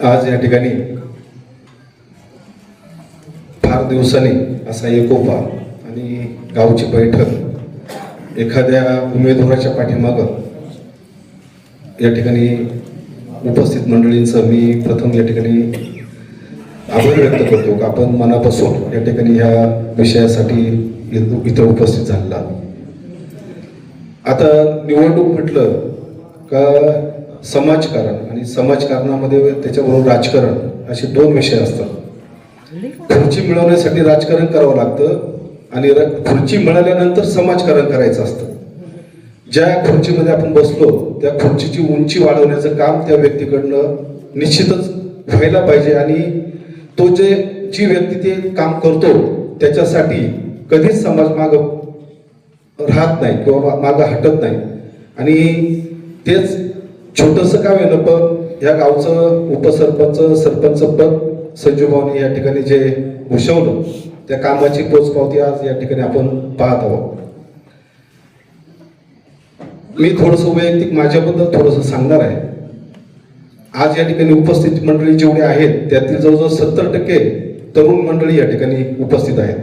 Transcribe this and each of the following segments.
आज या ठिकाणी फार दिवसांनी असा एकोपा आणि गावची बैठक एखाद्या उमेदवाराच्या पाठीमागं या ठिकाणी उपस्थित मंडळींचं मी प्रथम या ठिकाणी आभार व्यक्त करतो का आपण मनापासून या ठिकाणी ह्या विषयासाठी इथं इथं उपस्थित झालेला आता निवडणूक म्हटलं का समाजकारण आणि समाजकारणामध्ये त्याच्याबरोबर राजकारण असे दोन विषय असतात. खुर्ची मिळवण्यासाठी राजकारण करावं लागतं आणि खुर्ची मिळाल्यानंतर समाजकारण करायचं असतं. ज्या खुर्चीमध्ये आपण बसलो त्या खुर्चीची उंची वाढवण्याचं काम त्या व्यक्तीकडनं निश्चितच व्हायला पाहिजे आणि तो जे जी व्यक्ती ते काम करतो त्याच्यासाठी कधीच समाज माग राहत नाही किंवा मागं हटत नाही. आणि तेच छोटंसं काम आहे पण या गावचं उपसरपंच सरपंच पद संजूभाऊनी या ठिकाणी जे भूषवलं त्या कामाची पोचपावती आज या ठिकाणी आपण पाहत आहोत. मी थोडस वैयक्तिक माझ्याबद्दल थोडस सांगणार आहे. आज या ठिकाणी उपस्थित मंडळी जेवढे आहेत त्यातील जवळजवळ सत्तर टक्के तरुण मंडळी या ठिकाणी उपस्थित आहेत.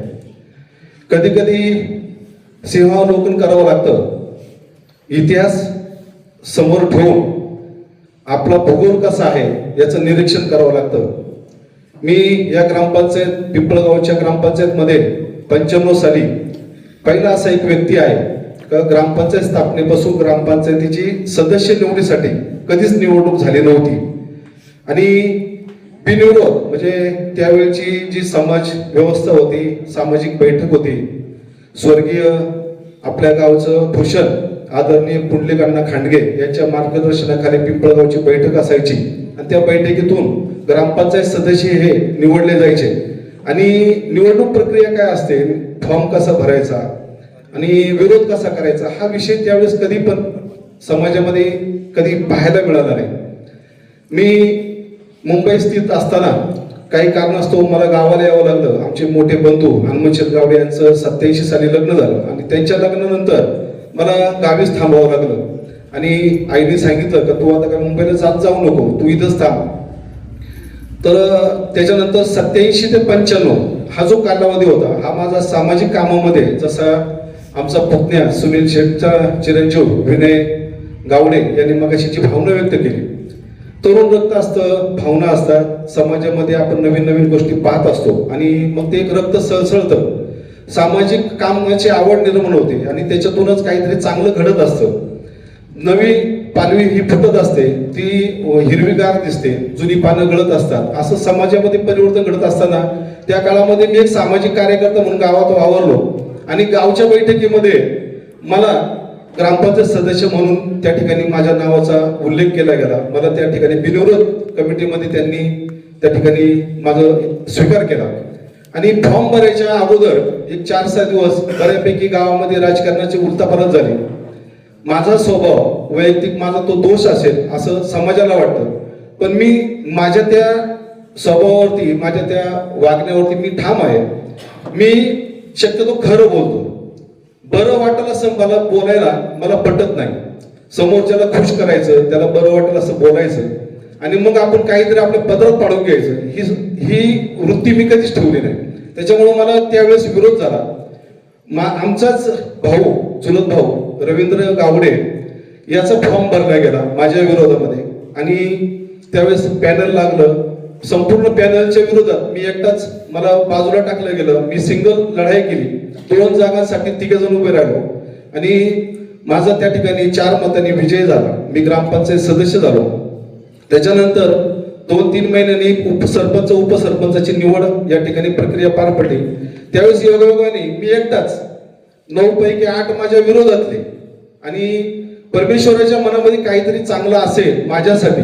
कधी कधी सिंहावलोकन करावं लागतं. इतिहास समोर ठेवून आपला भूगोल कसा आहे याचं निरीक्षण करावं लागतं. मी या ग्रामपंचायत पिंपळगावच्या ग्रामपंचायतमध्ये पंच्याण्णव साली पहिला असा एक व्यक्ती आहे का ग्रामपंचायत स्थापनेपासून ग्रामपंचायतीची सदस्य निवडीसाठी कधीच निवडणूक झाली नव्हती. आणि बिनविरोध म्हणजे त्यावेळची जी समाज व्यवस्था होती सामाजिक बैठक होती स्वर्गीय आपल्या गावचं भूषण आदरणीय पुंडलिकांना खांडगे यांच्या मार्गदर्शनाखाली पिंपळगावची बैठक असायची. आणि त्या बैठकीतून ग्रामपंचायत सदस्य हे निवडले जायचे. आणि निवडणूक प्रक्रिया काय असते? फॉर्म कसा भरायचा? आणि विरोध कसा करायचा? हा विषय त्यावेळेस कधी पण समाजामध्ये कधी पाहायला मिळाला नाही. मी मुंबई स्थित असताना काही कारणास्तव मला गावाला यावं लागलं. आमचे मोठे बंधू हनुमंत गावडे यांचं सत्याऐंशी साली लग्न झालं. आणि त्यांच्या लग्नानंतर मला गावीच थांबावं लागलं. आणि आईने सांगितलं का तू आता काय मुंबईला जात जाऊ नको तू इथंच थांब. तर त्याच्यानंतर सत्याऐंशी ते पंच्याण्णव हा जो कालावधी होता हा माझा सामाजिक कामामध्ये जसा आमचा पुतण्या सुनील शेठचा चिरंजीव विनय गावडे यांनी मगाशी जी भावना व्यक्त केली. तरुण रक्त असतं भावना असतात समाजामध्ये आपण नवीन नवीन गोष्टी पाहत असतो आणि मग ते एक रक्त सळसळतं. सामाजिक कामाची आवड निर्माण होते आणि त्याच्यातूनच काहीतरी चांगलं घडत असतं. नवी पालवी ही फुटत असते ती हिरवीगार दिसते जुनी पानं गळत असतात. असं समाजामध्ये परिवर्तन घडत असताना त्या काळामध्ये मी एक सामाजिक कार्यकर्ता म्हणून गावात वावरलो. आणि गावच्या बैठकीमध्ये मला ग्रामपंचायत सदस्य म्हणून त्या ठिकाणी माझ्या नावाचा उल्लेख केला गेला. मला त्या ठिकाणी बिनविरोध कमिटीमध्ये त्यांनी त्या ठिकाणी माझं स्वीकार केला. आणि फॉर्म भरायच्या अगोदर एक चार सहा दिवस बऱ्यापैकी गावामध्ये राजकारणाची उलतापालत झाली. माझा स्वभाव वैयक्तिक माझा तो दोष असेल असं समाजाला वाटतं. पण मी माझ्या त्या स्वभावावरती माझ्या त्या वागण्यावरती मी ठाम आहे. मी शक्यतो खरं बोलतो. बरं वाटेल असं मला बोलायला मला पटत नाही. समोरच्याला खुश करायचं त्याला बरं वाटेल असं बोलायचं. आणि मग आपण काहीतरी आपलं पदरात पाडून घ्यायचं. ही ही वृत्ती मी कधीच ठेवली नाही. त्याच्यामुळे मला त्यावेळेस विरोध झाला. मा आमचाच भाऊ चुलत भाऊ रवींद्र गावडे याचा फॉर्म भरला गेला माझ्या विरोधामध्ये. आणि त्यावेळेस पॅनल लागलं. संपूर्ण पॅनलच्या विरोधात मी एकटाच मला बाजूला टाकलं गेलं. मी सिंगल लढाई केली. दोन जागांसाठी तिघे जण उभे राहिलो. आणि माझा त्या ठिकाणी चार मतांनी विजय झाला. मी ग्रामपंचायत सदस्य झालो. त्याच्यानंतर दोन तीन महिन्यांनी उपसरपंच उपसरपंचाची निवड या ठिकाणी प्रक्रिया पार पडली. त्यावेळेस योगायोगाने मी एकटाच नऊ पैकी आठ माझ्या विरोधातले आणि परमेश्वराच्या मनामध्ये काहीतरी चांगलं असेल माझ्यासाठी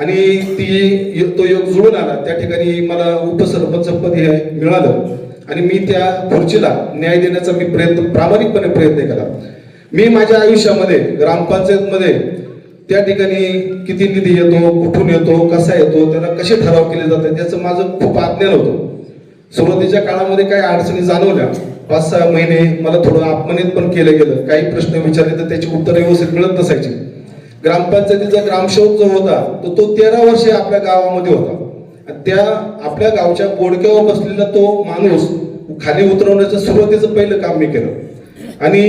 आणि ती तो योग जुळून आला त्या ठिकाणी मला उपसरपंच पद हे मिळालं आणि मी त्या खुर्चीला न्याय देण्याचा मी प्रयत्न प्रामाणिकपणे प्रयत्न केला. मी माझ्या आयुष्यामध्ये ग्रामपंचायतमध्ये त्या ठिकाणी किती निधी येतो कुठून येतो कसा येतो त्याला कसे ठराव केले जातात याचं माझं खूप आज्ञान होतं. सुरुवातीच्या काळामध्ये काही अडचणी जाणवल्या. पाच सहा महिने मला थोडं अपमानित पण केलं गेलं. काही प्रश्न विचारले तर त्याची उत्तरं व्यवस्थित मिळत नसायची. ग्रामपंचायतीचा ग्रामसेवक जो होता तो तो तेरा वर्षे आपल्या गावामध्ये होता. त्या आपल्या गावच्या बोडक्यावर बसलेला तो माणूस खाली उतरवण्याचं सुरुवातीचं पहिलं काम मी केलं. आणि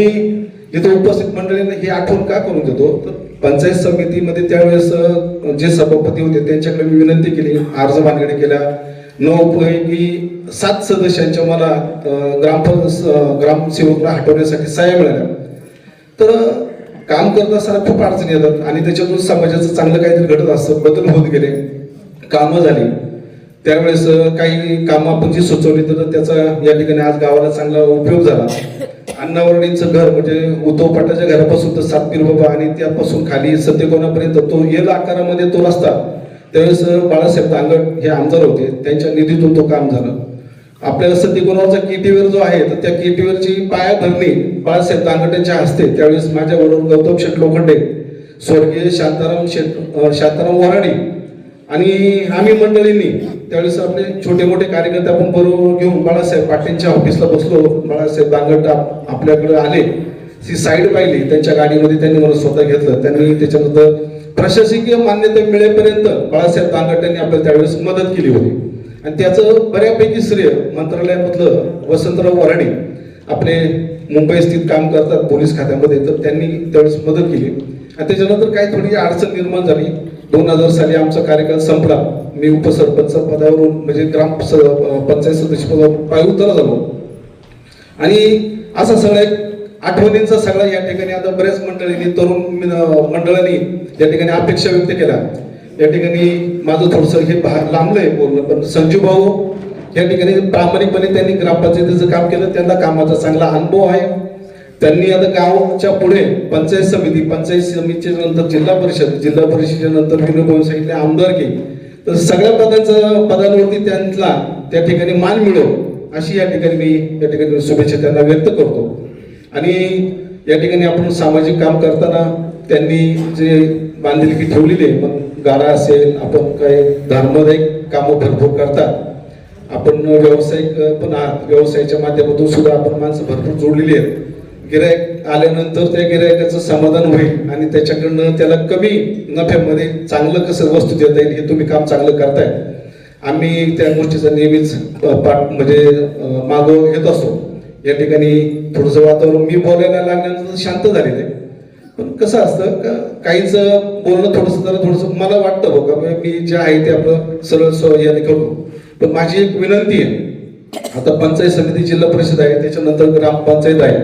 इथं उपस्थित मंडळींना ही आठवण का करून देतो? तर पंचायत समितीमध्ये त्यावेळेस जे सभापती होते त्यांच्याकडे मी विनंती केली. अर्ज मागणी केल्या नऊपैकी सात सदस्यांच्या मला ग्राम ग्रामसेवकला हटवण्यासाठी सहाय्य मिळाल्या. तर काम करत असताना खूप अडचणी येतात आणि त्याच्यातून समाजाचं चांगलं काहीतरी घडत असतं बदल होत गेले. कामं झाली. त्यावेळेस काही कामं आपण जी सुचवली तर त्याचा या ठिकाणी आज गावाला चांगला उपयोग झाला. अण्णावरणींचं घर म्हणजे उद्धव पाटाच्या घरापासून तर सातपीर बाबा आणि त्यापासून खाली सत्यकोणापर्यंत तो येल आकारामध्ये तो रस्ता. त्यावेळेस बाळासाहेब दांगट हे आमदार होते. त्यांच्या निधीतून तो काम झालं. आपल्याला सत्यकोणावरचा केटीवर जो आहे तर त्या केटीवरची पाया धरणी बाळासाहेब दांगटेंच्या हस्ते त्यावेळेस माझ्याबरोबर गौतम शेठ लोखंडे स्वर्गीय शांताराम शेठ शांताराम वराडी आणि आम्ही मंडळींनी त्यावेळेस आपले छोटे मोठे कार्यकर्ते आपण बरोबर घेऊन बाळासाहेब पाटीलच्या ऑफिसला बसलो. बाळासाहेब दांगट आप- आपल्याकडे आले. ती साईड पाहिली. त्यांच्या गाडीमध्ये त्यांनी मला स्वतः घेतलं. त्यांनी त्याच्यानंतर प्रशासकीय मान्यता मिळेपर्यंत बाळासाहेब दांगट यांनी आपल्याला त्यावेळेस मदत केली होती. आणि त्याचं बऱ्यापैकी श्रेय मंत्रालयामधलं वसंतराव वराडे आपले मुंबई स्थित काम करतात पोलीस खात्यामध्ये. तर त्यांनी त्यावेळेस मदत केली. आणि त्याच्यानंतर काही थोडी अडचण निर्माण झाली. दोन हजार साली आमचा कार्यकाल संपला. मी उपसरपंच पदावरून म्हणजे ग्राम स- पंचायत सदस्य पदावर पायउतार झालो आणि असा सगळा एक आठवणींचा सगळा या ठिकाणी आता बऱ्याच मंडळींनी तरुण मंडळांनी या ठिकाणी अपेक्षा व्यक्त केल्या. या ठिकाणी माझं थोडंसं हे बा- लांबलंय बोलणं पण संजू भाऊ या ठिकाणी प्रामाणिकपणे त्यांनी ग्रामपंचायतीचं काम केलं. त्यांना कामाचा चांगला अनुभव आहे. त्यांनी आता गावच्या पुढे पंचायत समिती पंचायत समितीच्या नंतर जिल्हा परिषद जिल्हा परिषदेच्या नंतर विनोभाऊ सांगितले आमदारकी तर सगळ्या पदांचा पदांवरती त्यांना त्या ठिकाणी मान मिळो अशी या ठिकाणी मी या ठिकाणी शुभेच्छा त्यांना व्यक्त करतो. आणि या ठिकाणी आपण सामाजिक काम करताना त्यांनी जे बांधिलकी ठेवलेली आहे मग गारा असेल आपण काय धर्मदायक कामं भरपूर करतात. आपण व्यावसायिक पण आहात व्यवसायाच्या माध्यमातून सुद्धा आपण माणसं भरपूर जोडलेली आहेत. गिरायक आल्यानंतर त्या गिरायकाचं समाधान होईल आणि त्याच्याकडनं त्याला कमी नफ्यामध्ये चांगलं कसं वस्तू देता येईल हे तुम्ही काम चांगलं करताय. आम्ही त्या गोष्टीचा नेहमीच पाठ म्हणजे अ, घेत असतो. या ठिकाणी थोडंसं वातावरण मी बोलायला लागल्यानंतर शांत झालेलं आहे. पण कसं असतं का काहीच बोलणं थोडंसं जरा थोडंसं मला वाटतं बघा मी जे आहे ते आपलं सरळ स्व याने करतो. पण माझी एक विनंती आहे आता पंचायत समिती जिल्हा परिषद आहे त्याच्यानंतर ग्रामपंचायत आहे.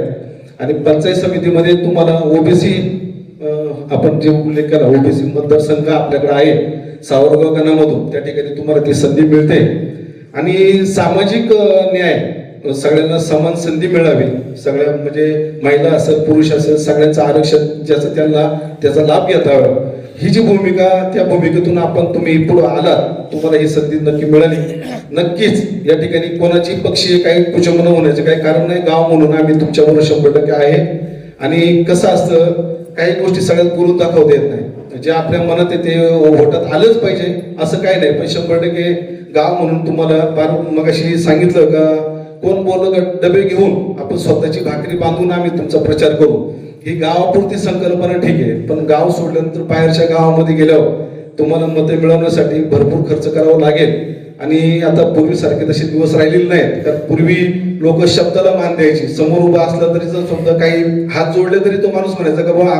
आणि पंचायत समितीमध्ये तुम्हाला ओबीसी आपण जे उल्लेख केला ओबीसी मतदारसंघ आपल्याकडे आहे. सावरगाव गणामधून त्या ठिकाणी तुम्हाला ती संधी मिळते. आणि सामाजिक न्याय सगळ्यांना समान संधी मिळावी. सगळ्या म्हणजे महिला असेल पुरुष असेल सगळ्यांचं आरक्षण ज्याचं त्यांना त्याचा लाभ घेता ही जी भूमिका त्या भूमिकेतून आपण तुम्ही पुढे आलात तुम्हाला ही संधी नक्की मिळाली. नक्कीच या ठिकाणी कोणाची पक्षी काही कुचमन होण्याचे काही कारण नाही. गाव म्हणून आम्ही तुमच्याबरोबर शंभर टक्के आहे. आणि कसं असतं काही गोष्टी सगळ्यात बोलून दाखवता येत नाही. जे आपल्या मनात येते ओघोटात आलंच पाहिजे असं काही नाही. पण शंभर टक्के गाव म्हणून तुम्हाला फार मगाशी सांगितलं का कोण बोललं का डबे घेऊन आपण स्वतःची भाकरी बांधून आम्ही तुमचा प्रचार करू. ही गावापुरती संकल्पना ठीक आहे पण गाव सोडल्यानंतर बाहेरच्या गावामध्ये गेल्यावर तुम्हाला मते मिळवण्यासाठी भरपूर खर्च करावा लागेल. आणि आता पूर्वीसारखे तसे दिवस राहिलेले नाहीत कारण पूर्वी लोक शब्दाला मान द्यायची. समोर उभा असला तरी जर समजा काही हात जोडले तरी तो माणूस म्हणायचा का बाबा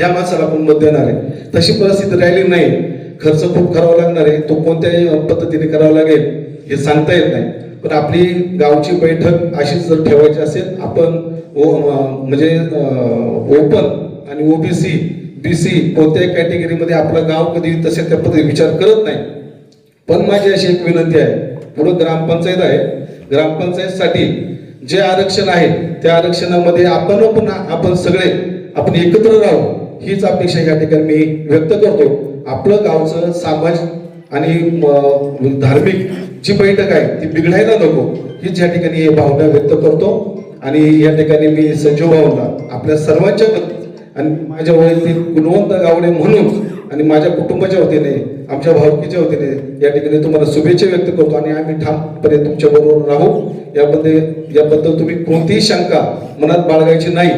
या माणसाला आपण मत देणार आहे. तशी परिस्थिती राहिली नाही. खर्च खूप करावा लागणार आहे. तो कोणत्याही पद्धतीने करावा लागेल हे सांगता येत नाही. पण आपली गावची बैठक अशीच जर ठेवायची असेल आपण ओ- म्हणजे ओपन आणि ओबीसी बीसी कोणत्याही कॅटेगरीमध्ये आपलं गाव कधी तसे त्या पद्धती विचार करत नाही. पण माझी अशी एक विनंती आहे पुढे ग्रामपंचायत आहे. ग्रामपंचायतसाठी जे आरक्षण आहे त्या आरक्षणामध्ये आपण पण आपण सगळे आपण एकत्र राहू हीच अपेक्षा या ठिकाणी मी व्यक्त करतो. आपलं गावचं सामाजिक आणि धार्मिक जी बैठक आहे ती बिघडायला नको हीच या ठिकाणी हे भावना व्यक्त करतो. आणि या ठिकाणी मी सजीव भाऊला आपल्या सर्वांच्या वतीने. आणि माझ्या वैयक्तिक गुणवंत गावडे म्हणून आणि माझ्या कुटुंबाच्या वतीने आमच्या भावकीच्या वतीने या ठिकाणी तुम्हाला शुभेच्छा व्यक्त करतो आणि आम्ही ठामपणे तुमच्या बरोबर राहू. याबद्दल याबद्दल तुम्ही कोणतीही शंका मनात बाळगायची नाही.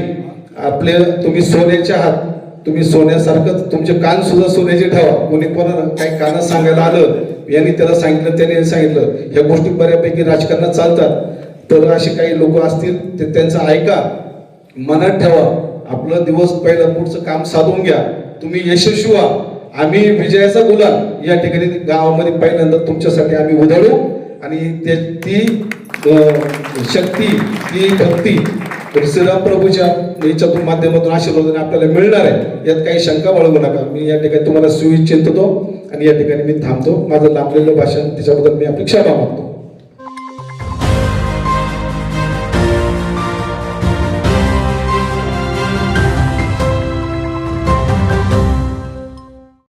आपले तुम्ही सोन्याचे आहात. तुम्ही सोन्यासारखंच तुमचे कान सुद्धा सोन्याचे ठेवा. कोणी कोणाला काही कानात सांगायला आलं यांनी त्याला सांगितलं त्याने सांगितलं. ह्या गोष्टी बऱ्यापैकी राजकारणात चालतात. तर असे काही लोक असतील ते त्यांचं ऐका मनात ठेवा. आपलं दिवस पहिलं पुढचं काम साधून घ्या. तुम्ही यशस्वी व्हा. आम्ही विजयाचा गुलाल. या ठिकाणी गावामध्ये पहिल्यांदा तुमच्यासाठी आम्ही उधळू आणि ते ती शक्ती ती भक्ती श्रीराम प्रभूच्या याच्यातून माध्यमातून आशीर्वादाने आपल्याला मिळणार आहे. यात काही शंका बाळगू नका. मी या ठिकाणी तुम्हाला सुविचिंततो आणि या ठिकाणी मी थांबतो. माझं लांबलेलं भाषण त्याच्याबद्दल मी आपली क्षमा मागतो.